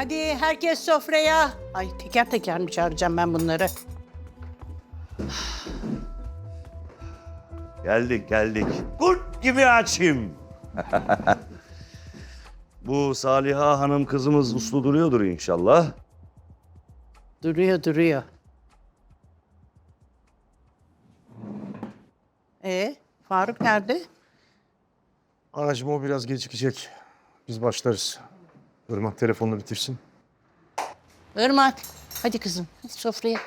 Hadi herkes sofraya. Ay teker teker mi çağıracağım ben bunları? Geldik geldik. Kurt gibi açım. Bu Saliha Hanım kızımız uslu duruyordur inşallah. Duruyor duruyor. Ee, Faruk nerede? Anacığım o biraz gecikecek. Biz başlarız. Irmak telefonunu bitirsin. Irmak. Hadi kızım hadi sofraya.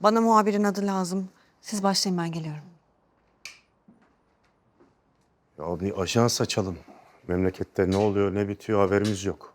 Bana muhabirin adı lazım. Siz başlayın ben geliyorum. Ya bir ajans açalım. Memlekette ne oluyor ne bitiyor haberimiz yok.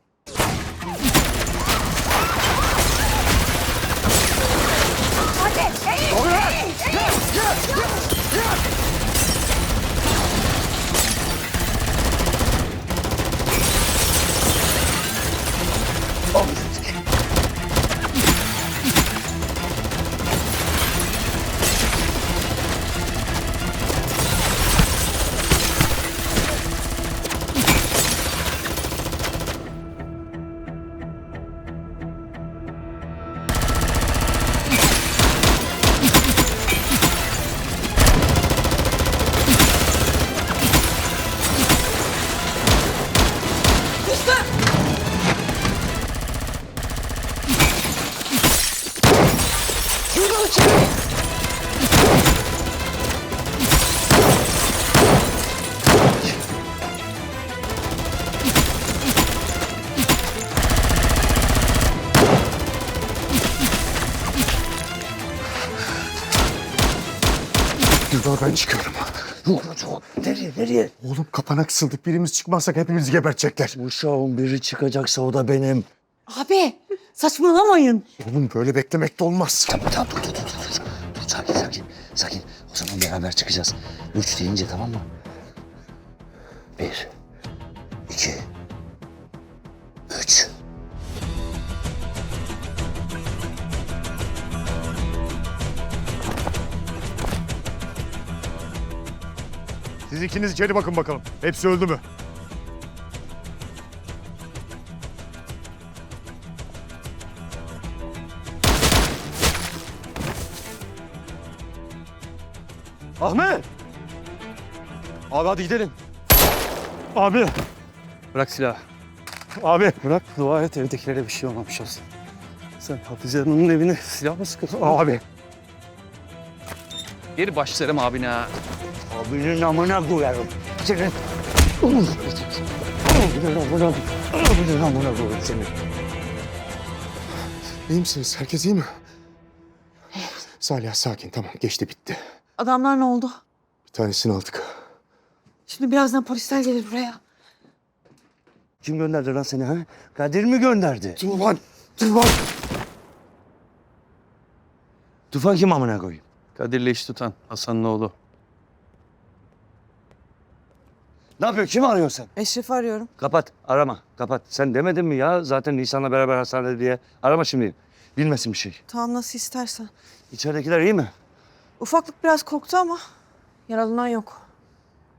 Yılda ben çıkıyorum. Nereye nereye? Oğlum kapana kısıldık. Birimiz çıkmazsak hepimizi gebertecekler. Uşağın biri çıkacaksa o da benim. Abi saçmalamayın. Oğlum böyle beklemek de olmaz. Tamam tamam dur dur dur sakin sakin. Sakin. O zaman beraber çıkacağız. Üç deyince tamam mı? Bir. iki, Üç. Siz ikiniz içeri bakın bakalım. Hepsi öldü mü? Ahmet! Abi hadi gidelim. Abi, Bırak silahı. abi, Bırak dua et evdekilere bir şey olmamış olsun. Sen Hafize Hanım'ın evine silah mı sıkıyorsun? abi. Geri başlarım abine. Abinin amına koyarım. Senin. Abinin amına Abinin amına koyarım seni. İyi misiniz? Herkes iyi mi? Salih sakin tamam geçti bitti. Adamlar ne oldu? Bir tanesini aldık. Şimdi birazdan polisler gelir buraya. Kim gönderdi lan seni ha? Kadir mi gönderdi? Tufan! Tufan! Tufan kim amına koyayım? Kadir'le iş tutan Hasan'ın oğlu. Ne yapıyor? Kim arıyorsun sen? Eşref'i arıyorum. Kapat, arama. Kapat. Sen demedin mi ya zaten Nisan'la beraber hastanede diye? Arama şimdi. Bilmesin bir şey. Tamam nasıl istersen. İçeridekiler iyi mi? Ufaklık biraz korktu ama yaralanan yok.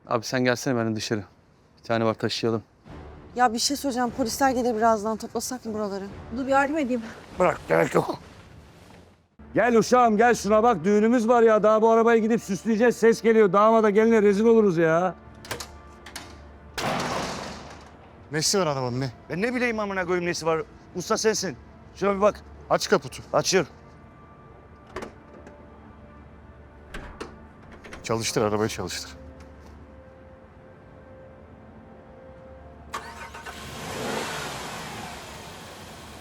Abi sen gelsene benimle dışarı. Bir tane var taşıyalım. Ya bir şey söyleyeceğim. Polisler gelir birazdan. Toplasak mı buraları? Dur yardım edeyim. Bırak, gerek yok. Gel uşağım gel şuna bak düğünümüz var ya. Daha bu arabaya gidip süsleyeceğiz. Ses geliyor. Damada geline rezil oluruz ya. Nesi var arabanın ne? Ben ne bileyim amına koyayım nesi var. Usta sensin. Şuna bir bak. Aç kaputu. Açıyorum. Çalıştır arabayı çalıştır.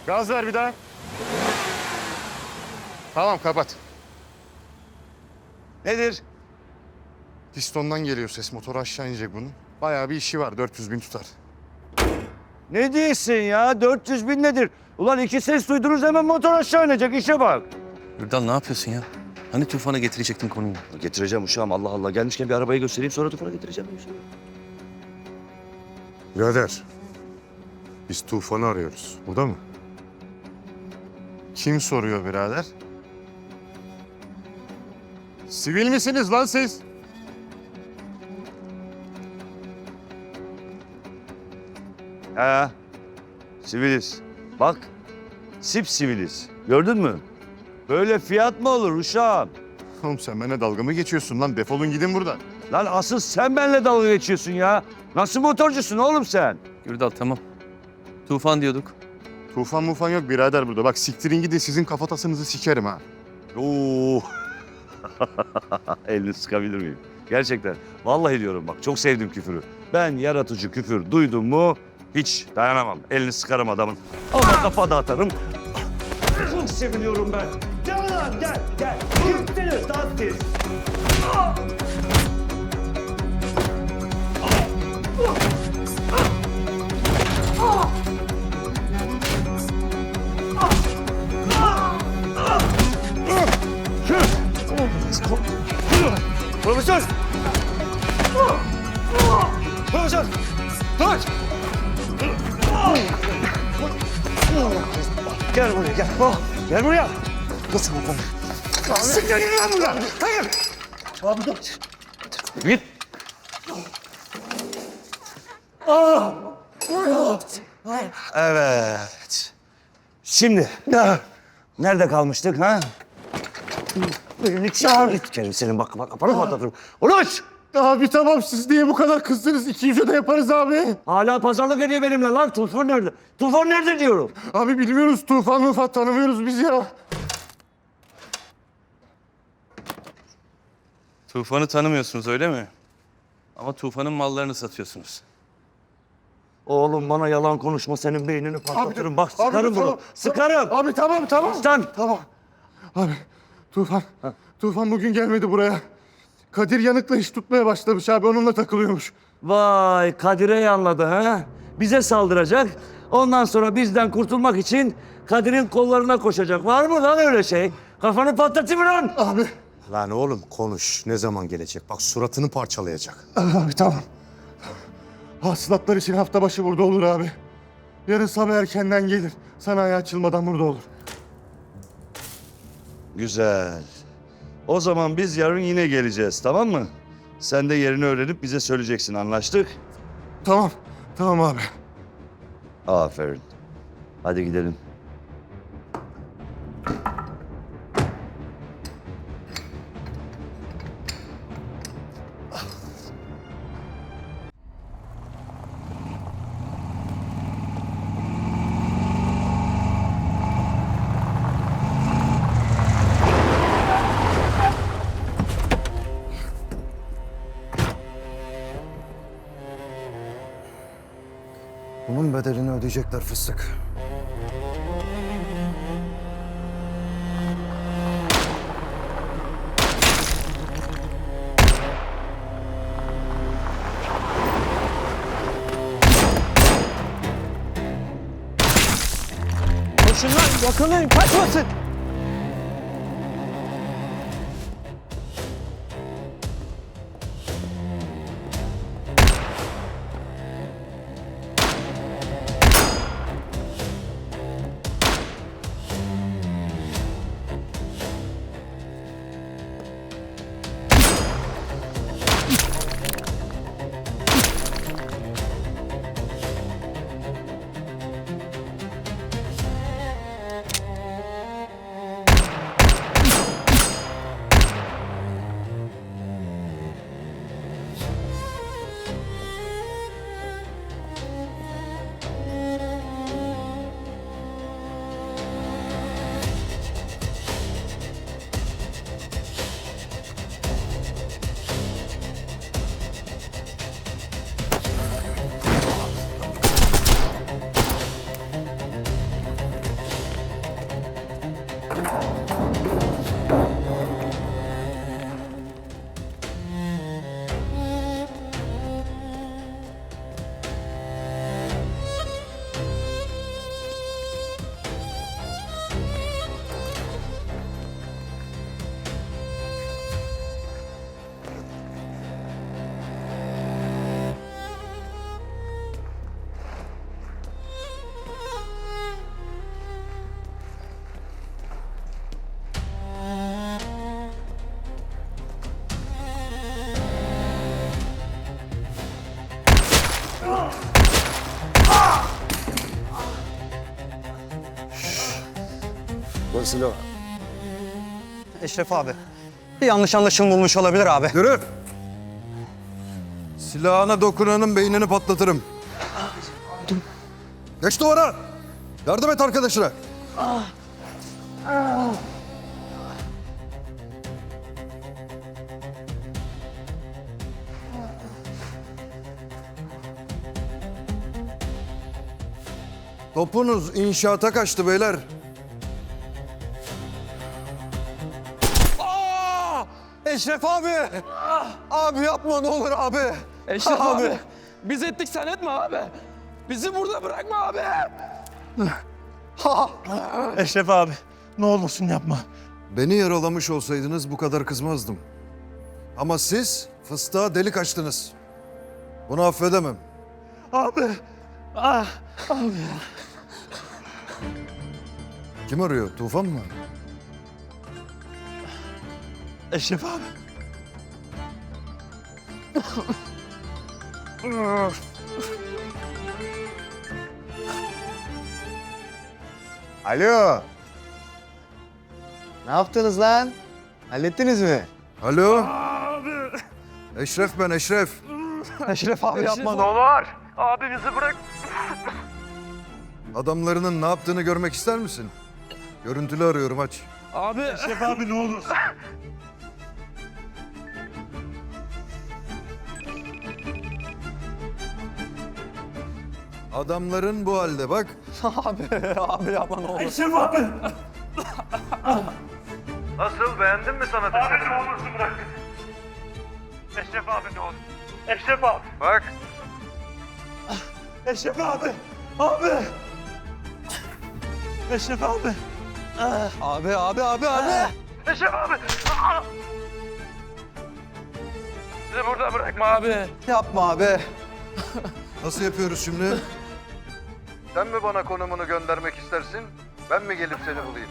Gaz ver bir daha. Tamam kapat. Nedir? Pistondan geliyor ses. Motoru aşağı inecek bunun. Bayağı bir işi var. 400 bin tutar. Ne diyorsun ya? 400 bin nedir? Ulan iki ses duydunuz hemen motor aşağı inecek. İşe bak. Erdal ne yapıyorsun ya? Hani Tufan'a getirecektin konuyu? Getireceğim uşağım Allah Allah. Gelmişken bir arabayı göstereyim sonra tufana getireceğim. Birader. Biz Tufan'ı arıyoruz. Burada mı? Kim soruyor birader? Sivil misiniz lan siz? He. Siviliz. Bak sipsiviliz. Gördün mü? Böyle fiyat mı olur uşağım? Oğlum sen benimle dalga mı geçiyorsun lan? Defolun gidin buradan. Lan asıl sen benimle dalga geçiyorsun ya. Nasıl motorcusun oğlum sen? Gürdal tamam. Tufan diyorduk. Tufan mufan yok birader burada. Bak siktirin gidin sizin kafatasınızı sikerim ha. Oo. Elini sıkabilir miyim? Gerçekten. Vallahi diyorum bak çok sevdim küfürü. Ben yaratıcı küfür duydum mu hiç dayanamam. Elini sıkarım adamın. Ama kafa dağıtarım. Çok seviniyorum ben. Gel gel gel. Gittiniz lan siz. Profesör! Profesör! Dur! Gel buraya gel. Oh, gel buraya. Nasıl bu konu? Gel lan buraya? Hayır. Abi dur. Git. Evet. Şimdi nerede kalmıştık ha? Beni çağır. Git gelin senin bak bak kafanı patlatırım. Uluç! Abi tamam siz niye bu kadar kızdınız? İki yüze de yaparız abi. Hala pazarlık ediyor benimle lan. Tufan nerede? Tufan nerede diyorum. Abi bilmiyoruz Tufan mufan tanımıyoruz biz ya. Tufan'ı tanımıyorsunuz öyle mi? Ama Tufan'ın mallarını satıyorsunuz. Oğlum bana yalan konuşma senin beynini patlatırım. Bak abi, sıkarım bunu. tamam. Sıkarım. Abi tamam tamam. Sen. Tamam. Abi Tufan. Tufan bugün gelmedi buraya. Kadir yanıkla iş tutmaya başlamış abi onunla takılıyormuş. Vay Kadir'e anladı ha. Bize saldıracak. Ondan sonra bizden kurtulmak için Kadir'in kollarına koşacak. Var mı lan öyle şey? Kafanı patlatayım lan. Abi. Lan oğlum konuş. Ne zaman gelecek? Bak suratını parçalayacak. Abi tamam. Hasılatlar için hafta başı burada olur abi. Yarın sabah erkenden gelir. Sanayi açılmadan burada olur. Güzel. O zaman biz yarın yine geleceğiz tamam mı? Sen de yerini öğrenip bize söyleyeceksin anlaştık? Tamam. Tamam abi. Aferin. Hadi gidelim. Ödeyecekler fıstık. Koşun lan yakalayın kaçmasın. Barcelona. Eşref abi. Bir yanlış anlaşılma olmuş olabilir abi. Yürü. Silahına dokunanın beynini patlatırım. Geç duvara. Yardım et arkadaşına. Topunuz inşaata kaçtı beyler. Eşref abi. Abi yapma ne olur abi. Eşref abi. Biz ettik sen etme abi. Bizi burada bırakma abi. Eşref abi. Ne olursun yapma. Beni yaralamış olsaydınız bu kadar kızmazdım. Ama siz fıstığa delik açtınız. Bunu affedemem. Abi. Ah. Kim arıyor? Tufan mı? Eşref abi. Alo. Ne yaptınız lan? Hallettiniz mi? Alo? Eşref ben Eşref. Eşref abi yapma ne olur. Abi bizi bırak. Adamlarının ne yaptığını görmek ister misin? Görüntülü arıyorum aç. Abi. Eşref abi ne olur. Adamların bu halde bak. abi, abi yapma ne olur. Eşref abi. Nasıl beğendin mi sanatı? Abi ne olursun bırak. Eşref abi ne olur. Eşref abi. Bak. Eşref abi. Abi. Eşref abi. Abi abi abi abi. Eşref abi. Bizi burada bırakma abi. Yapma abi. Nasıl yapıyoruz şimdi? Sen mi bana konumunu göndermek istersin? Ben mi gelip seni bulayım?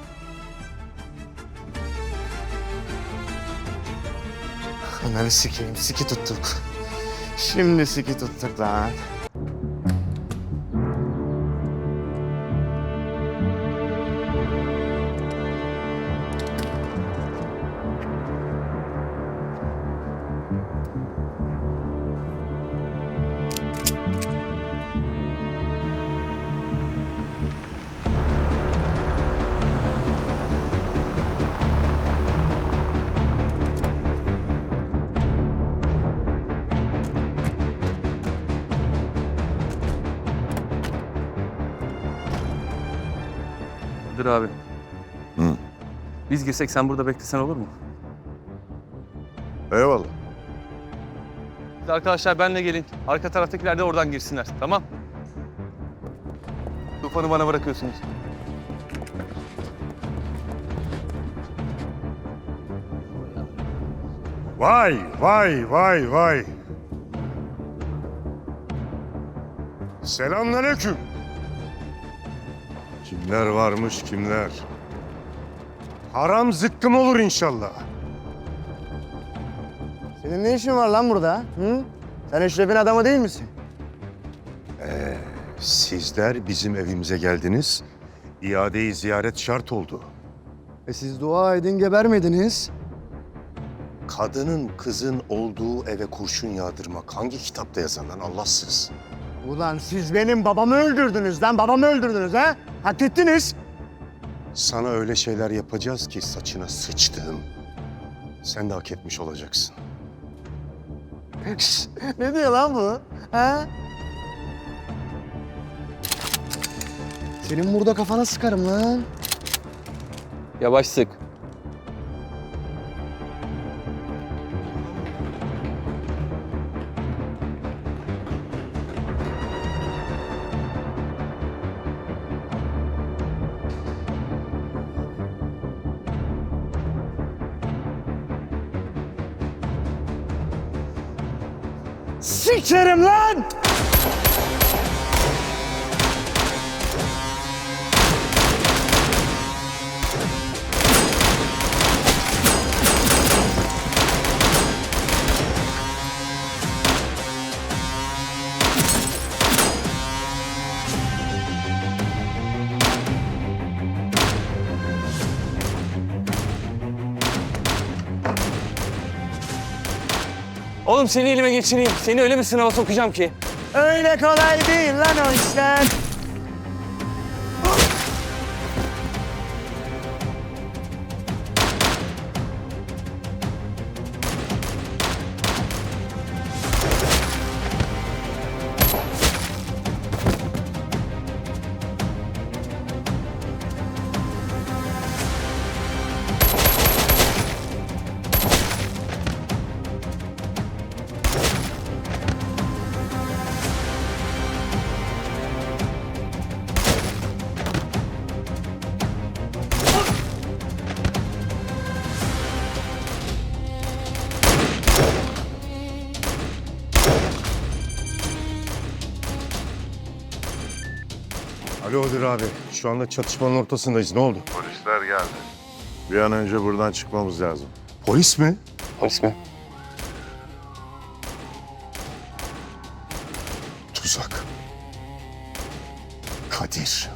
Ananı sikeyim, siki tuttuk. Şimdi siki tuttuk lan. Dur abi. Hı. Biz girsek sen burada beklesen olur mu? Eyvallah. Siz arkadaşlar benle gelin. Arka taraftakiler de oradan girsinler. Tamam? Tufanı bana bırakıyorsunuz. Vay, vay, vay, vay. Selamünaleyküm. Kimler varmış kimler? Haram zıkkım olur inşallah. Senin ne işin var lan burada? Hı? Sen Eşref'in adamı değil misin? Sizler bizim evimize geldiniz. İadeyi ziyaret şart oldu. E siz dua edin gebermediniz. Kadının, kızın olduğu eve kurşun yağdırmak hangi kitapta yazan lan Allahsız? Ulan siz benim babamı öldürdünüz lan. Babamı öldürdünüz ha? Hak ettiniz. Sana öyle şeyler yapacağız ki saçına sıçtığım. Sen de hak etmiş olacaksın. ne diyor lan bu? Ha? Senin burada kafana sıkarım lan. Yavaş sık. Sikerim lan! Oğlum seni elime geçireyim. Seni öyle bir sınava sokacağım ki. Öyle kolay değil lan o işler. Alo Ödür abi. Şu anda çatışmanın ortasındayız. Ne oldu? Polisler geldi. Bir an önce buradan çıkmamız lazım. Polis mi? Polis mi? Tuzak. Kadir.